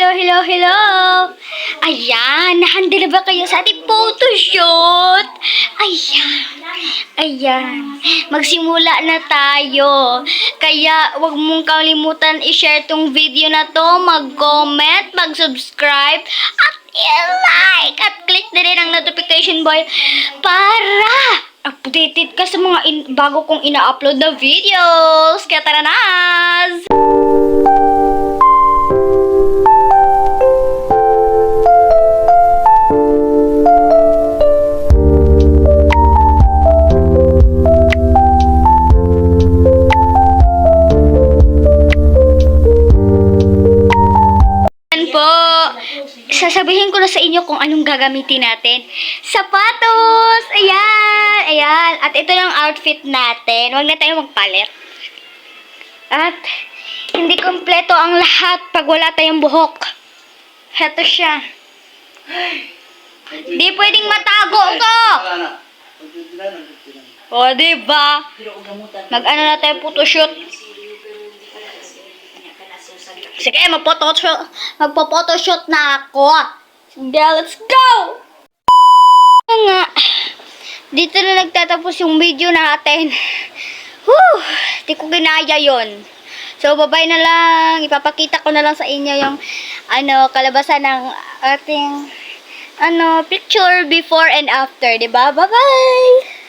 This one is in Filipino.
hello, hello, hello. Ayan, nahanda na ba kayo sa ating photoshoot? Ayan, ayan. Magsimula na tayo. Kaya, wag mong kalimutan i-share tong video na to, mag-comment, mag-subscribe, at i-like, at click na rin ang notification bell para updated ka sa mga bago kong ina-upload na videos. Kaya tara na! Sasabihin ko na sa inyo kung anong gagamitin natin. Sapatos! Ayan! Ayan. At ito lang outfit natin. Huwag na tayo magpalit. At hindi kompleto ang lahat pag wala tayong buhok. Heto siya. Di pwedeng matago ko! O, diba? Mag-ano na tayo photoshoot. Sige, magpo-photoshoot, magpo-photoshoot na ako. Sige, let's go! Nga, dito na nagtatapos yung video natin. Whew, di ko ginaya yon. So, babay na lang. Ipapakita ko na lang sa inyo yung ano, kalabasan ng ating ano, picture before and after, di ba? Bye-bye!